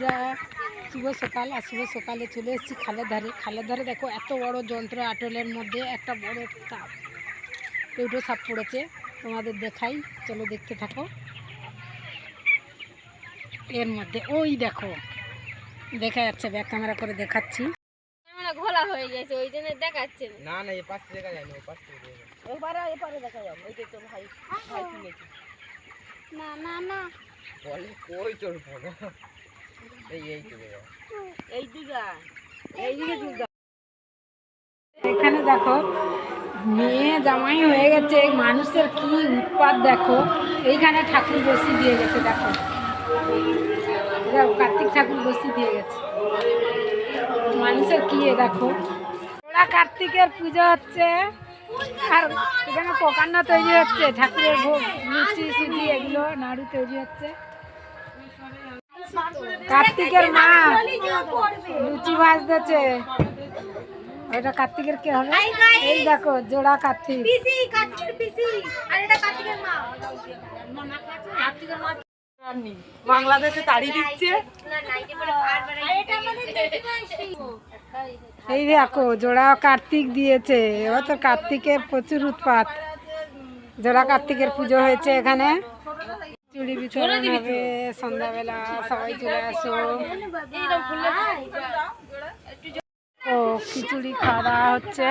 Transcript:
বন্ধুরা শুভ সকাল আর শুভ সকালে চলে এসেছি খালের ধারে খালের ধারে দেখো এত বড় যন্ত্র আটলের মধ্যে একটা বড় সাপ দুটো সাপ পড়েছে তোমাদের দেখাই চলো দেখতে থাকো। এর মধ্যে ওই দেখো দেখা যাচ্ছে ব্যাক ক্যামেরা করে দেখাচ্ছি। মানে ঘোলা হয়ে গেছে ওই জন্য দেখাচ্ছে না। না না এ দেখা যায় না ও পাশ দেখা ওপারে দেখা যাবে ওই যে তো ভাই ভাই কিনেছে না না না। বলে কই তোর ফোন? এখানে দেখো মেয়ে জামাই হয়ে গেছে মানুষের কি উৎপাত দেখো। এইখানে ঠাকুর বসি দিয়ে গেছে দেখো। দেখো, কার্তিক ঠাকুর বসি দিয়ে গেছে। মানুষের কি এ দেখো? ওরা কার্তিকের পুজো হচ্ছে আর এখানে প্রকাণ্ড তৈরি হচ্ছে ঠাকুরের ভোগ লুচি সুচি এগুলো নাড়ু তৈরি হচ্ছে। কার্তিকের মা। লুচি ভাজতেছে। এটা কার্তিকের কে হবে এই দেখো জোড়া কার্তিক। পিসি কার্তিকের পিসি। আর এটা কার্তিকের মা। কার্তিকের বাংলাদেশে তাড়ি দিচ্ছে। না নাইটে পরে আর বারে এটা আমাদের এই দেখো জোড়া কার্তিক দিয়েছে। এবার তো কার্তিকের প্রচুর উৎপাত। জোড়া কার্তিকের পুজো হয়েছে এখানে। চুড়ি বিতরণ হবে সন্ধ্যাবেলা সবাই চলে আসো। ও খিচুড়ি খাওয়া হচ্ছে।